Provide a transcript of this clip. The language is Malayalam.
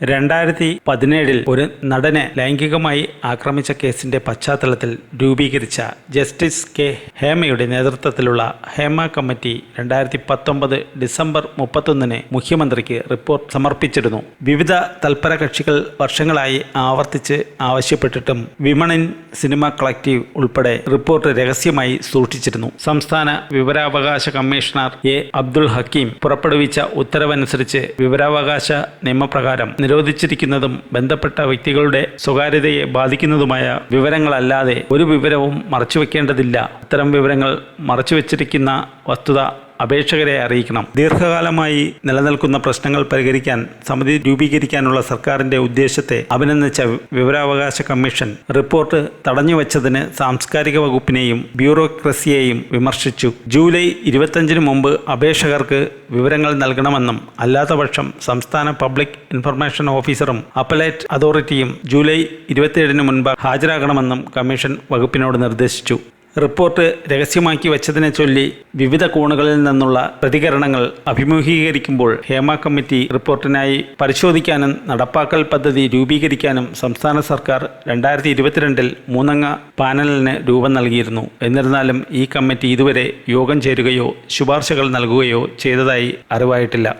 രണ്ടായിരത്തി പതിനേഴിൽ ഒരു നടനെ ലൈംഗികമായി ആക്രമിച്ച കേസിന്റെ പശ്ചാത്തലത്തിൽ രൂപീകരിച്ച ജസ്റ്റിസ് കെ ഹേമയുടെ നേതൃത്വത്തിലുള്ള ഹേമ കമ്മിറ്റി രണ്ടായിരത്തി പത്തൊമ്പത് ഡിസംബർ മുപ്പത്തൊന്നിന് മുഖ്യമന്ത്രിക്ക് റിപ്പോർട്ട് സമർപ്പിച്ചിരുന്നു. വിവിധ തൽപര കക്ഷികൾ വർഷങ്ങളായി ആവർത്തിച്ച് ആവശ്യപ്പെട്ടിട്ടും വിമൺ ഇൻ സിനിമ കളക്റ്റീവ് ഉൾപ്പെടെ റിപ്പോർട്ട് രഹസ്യമായി സൂക്ഷിച്ചിരുന്നു. സംസ്ഥാന വിവരാവകാശ കമ്മീഷണർ എ അബ്ദുൾ ഹക്കീം പുറപ്പെടുവിച്ച ഉത്തരവനുസരിച്ച് വിവരാവകാശ നിയമപ്രകാരം നിരോധിച്ചിരിക്കുന്നതും ബന്ധപ്പെട്ട വ്യക്തികളുടെ സ്വകാര്യതയെ ബാധിക്കുന്നതുമായ വിവരങ്ങളല്ലാതെ ഒരു വിവരവും മറച്ചുവെക്കേണ്ടതില്ല. അത്തരം വിവരങ്ങൾ മറച്ചുവെച്ചിരിക്കുന്ന വസ്തുത അപേക്ഷകരെ അറിയിക്കണം. ദീർഘകാലമായി നിലനിൽക്കുന്ന പ്രശ്നങ്ങൾ പരിഹരിക്കാൻ സമിതി രൂപീകരിക്കാനുള്ള സർക്കാരിന്റെ ഉദ്ദേശത്തെ അഭിനന്ദിച്ച വിവരാവകാശ കമ്മീഷൻ റിപ്പോർട്ട് തടഞ്ഞുവച്ചതിന് സാംസ്കാരിക വകുപ്പിനെയും ബ്യൂറോക്രസിയെയും വിമർശിച്ചു. ജൂലൈ ഇരുപത്തഞ്ചിന് മുമ്പ് അപേക്ഷകർക്ക് വിവരങ്ങൾ നൽകണമെന്നും അല്ലാത്തപക്ഷം സംസ്ഥാന പബ്ലിക് ഇൻഫർമേഷൻ ഓഫീസറും അപ്പലേറ്റ് അതോറിറ്റിയും ജൂലൈ ഇരുപത്തിയേഴിന് മുൻപ് ഹാജരാകണമെന്നും കമ്മീഷൻ വകുപ്പിനോട് നിർദ്ദേശിച്ചു. റിപ്പോർട്ട് രഹസ്യമാക്കി വെച്ചതിനെ ചൊല്ലി വിവിധ കോണുകളിൽ നിന്നുള്ള പ്രതികരണങ്ങൾ അഭിമുഖീകരിക്കുമ്പോൾ ഹേമ കമ്മിറ്റി റിപ്പോർട്ടിനായി പരിശോധിക്കാനും നടപ്പാക്കൽ പദ്ധതി രൂപീകരിക്കാനും സംസ്ഥാന സർക്കാർ രണ്ടായിരത്തി ഇരുപത്തിരണ്ടിൽ മൂന്നംഗ പാനലിന് രൂപം നൽകിയിരുന്നു. എന്നിരുന്നാലും ഈ കമ്മിറ്റി ഇതുവരെ യോഗം ചേരുകയോ ശുപാർശകൾ നൽകുകയോ ചെയ്തതായി അറിവായിട്ടില്ല.